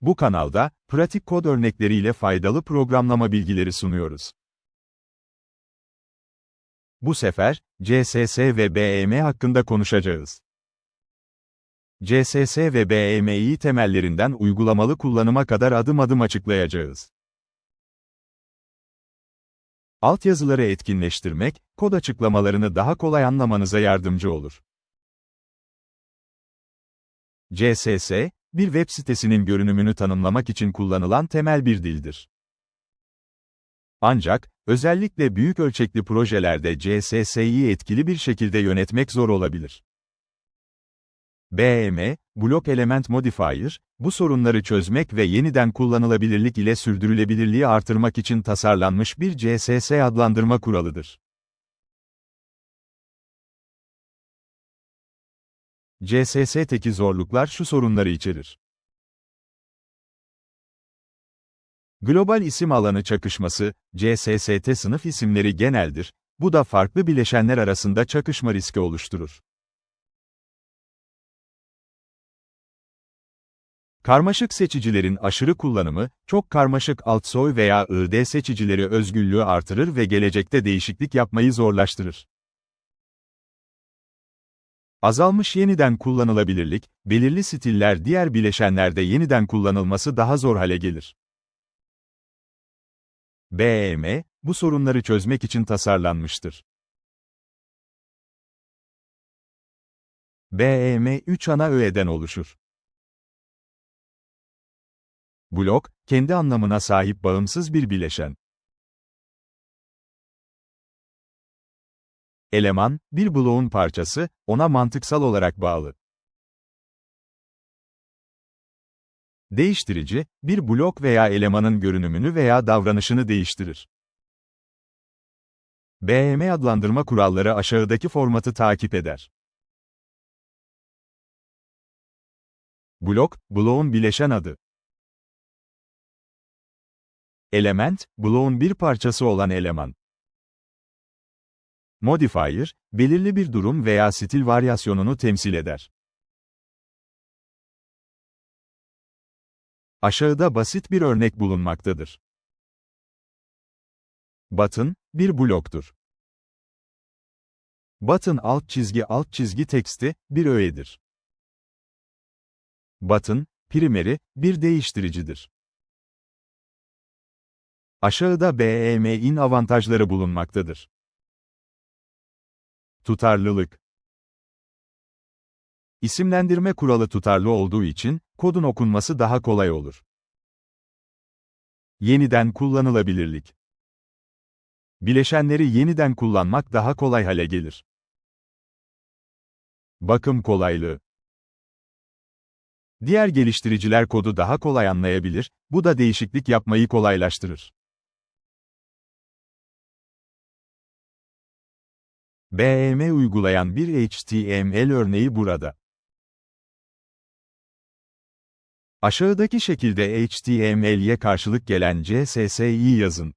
Bu kanalda, pratik kod örnekleriyle faydalı programlama bilgileri sunuyoruz. Bu sefer, CSS ve BEM hakkında konuşacağız. CSS ve BEM'i temellerinden uygulamalı kullanıma kadar adım adım açıklayacağız. Altyazıları etkinleştirmek, kod açıklamalarını daha kolay anlamanıza yardımcı olur. CSS, bir web sitesinin görünümünü tanımlamak için kullanılan temel bir dildir. Ancak, özellikle büyük ölçekli projelerde CSS'yi etkili bir şekilde yönetmek zor olabilir. BEM, Block Element Modifier, bu sorunları çözmek ve yeniden kullanılabilirlik ile sürdürülebilirliği artırmak için tasarlanmış bir CSS adlandırma kuralıdır. CSS'teki zorluklar şu sorunları içerir. Global isim alanı çakışması, CSST sınıf isimleri geneldir, bu da farklı bileşenler arasında çakışma riski oluşturur. Karmaşık seçicilerin aşırı kullanımı, çok karmaşık altsoy veya ID seçicileri özgürlüğü artırır ve gelecekte değişiklik yapmayı zorlaştırır. Azalmış yeniden kullanılabilirlik, belirli stiller diğer bileşenlerde yeniden kullanılması daha zor hale gelir. BEM, bu sorunları çözmek için tasarlanmıştır. BEM 3 ana öğeden oluşur. Blok, kendi anlamına sahip bağımsız bir bileşen. Eleman, bir bloğun parçası, ona mantıksal olarak bağlı. Değiştirici, bir blok veya elemanın görünümünü veya davranışını değiştirir. BEM adlandırma kuralları aşağıdaki formatı takip eder. Blok, bloğun bileşen adı. Element, bloğun bir parçası olan eleman. Modifier, belirli bir durum veya stil varyasyonunu temsil eder. Aşağıda basit bir örnek bulunmaktadır. Button, bir bloktur. Button alt çizgi alt çizgi teksti, bir öğedir. Button, primeri, bir değiştiricidir. Aşağıda BEM'in avantajları bulunmaktadır. Tutarlılık İsimlendirme kuralı tutarlı olduğu için, kodun okunması daha kolay olur. Yeniden kullanılabilirlik Bileşenleri yeniden kullanmak daha kolay hale gelir. Bakım kolaylığı Diğer geliştiriciler kodu daha kolay anlayabilir, bu da değişiklik yapmayı kolaylaştırır. BEM uygulayan bir HTML örneği burada. Aşağıdaki şekilde HTML'ye karşılık gelen CSS'yi yazın.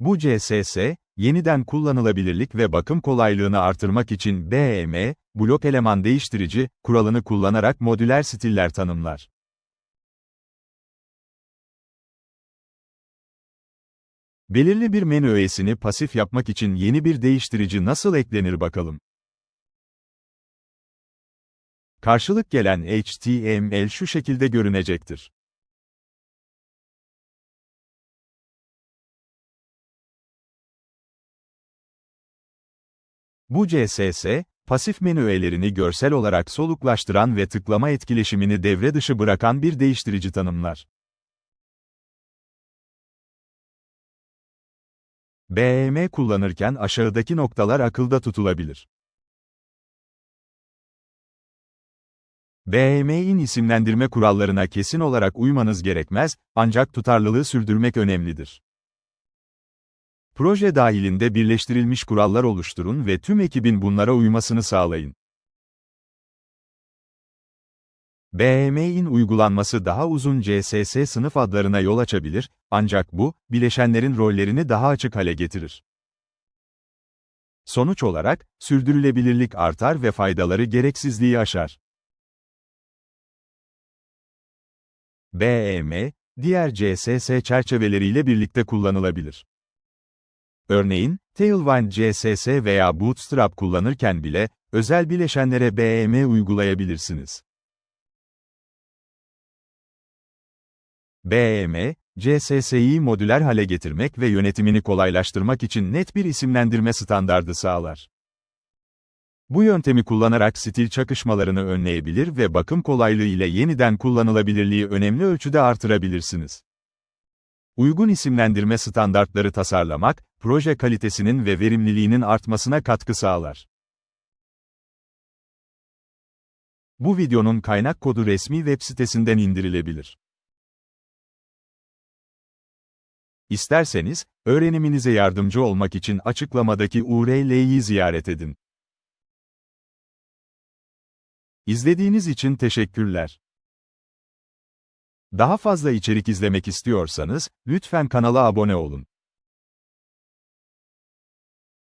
Bu CSS, yeniden kullanılabilirlik ve bakım kolaylığını artırmak için BEM, blok eleman değiştirici, kuralını kullanarak modüler stiller tanımlar. Belirli bir menü öğesini pasif yapmak için yeni bir değiştirici nasıl eklenir bakalım. Karşılık gelen HTML şu şekilde görünecektir. Bu CSS, pasif menü öğelerini görsel olarak soluklaştıran ve tıklama etkileşimini devre dışı bırakan bir değiştirici tanımlar. BEM kullanırken aşağıdaki noktalar akılda tutulabilir. BEM'in isimlendirme kurallarına kesin olarak uymanız gerekmez, ancak tutarlılığı sürdürmek önemlidir. Proje dahilinde birleştirilmiş kurallar oluşturun ve tüm ekibin bunlara uymasını sağlayın. BM'in uygulanması daha uzun CSS sınıf adlarına yol açabilir, ancak bu, bileşenlerin rollerini daha açık hale getirir. Sonuç olarak, sürdürülebilirlik artar ve faydaları gereksizliği aşar. BEM, diğer CSS çerçeveleriyle birlikte kullanılabilir. Örneğin, Tailwind CSS veya Bootstrap kullanırken bile, özel bileşenlere BEM uygulayabilirsiniz. BEM, CSS'yi modüler hale getirmek ve yönetimini kolaylaştırmak için net bir isimlendirme standardı sağlar. Bu yöntemi kullanarak stil çakışmalarını önleyebilir ve bakım kolaylığı ile yeniden kullanılabilirliği önemli ölçüde artırabilirsiniz. Uygun isimlendirme standartları tasarlamak, proje kalitesinin ve verimliliğinin artmasına katkı sağlar. Bu videonun kaynak kodu resmi web sitesinden indirilebilir. İsterseniz, öğreniminize yardımcı olmak için açıklamadaki URL'yi ziyaret edin. İzlediğiniz için teşekkürler. Daha fazla içerik izlemek istiyorsanız, lütfen kanala abone olun.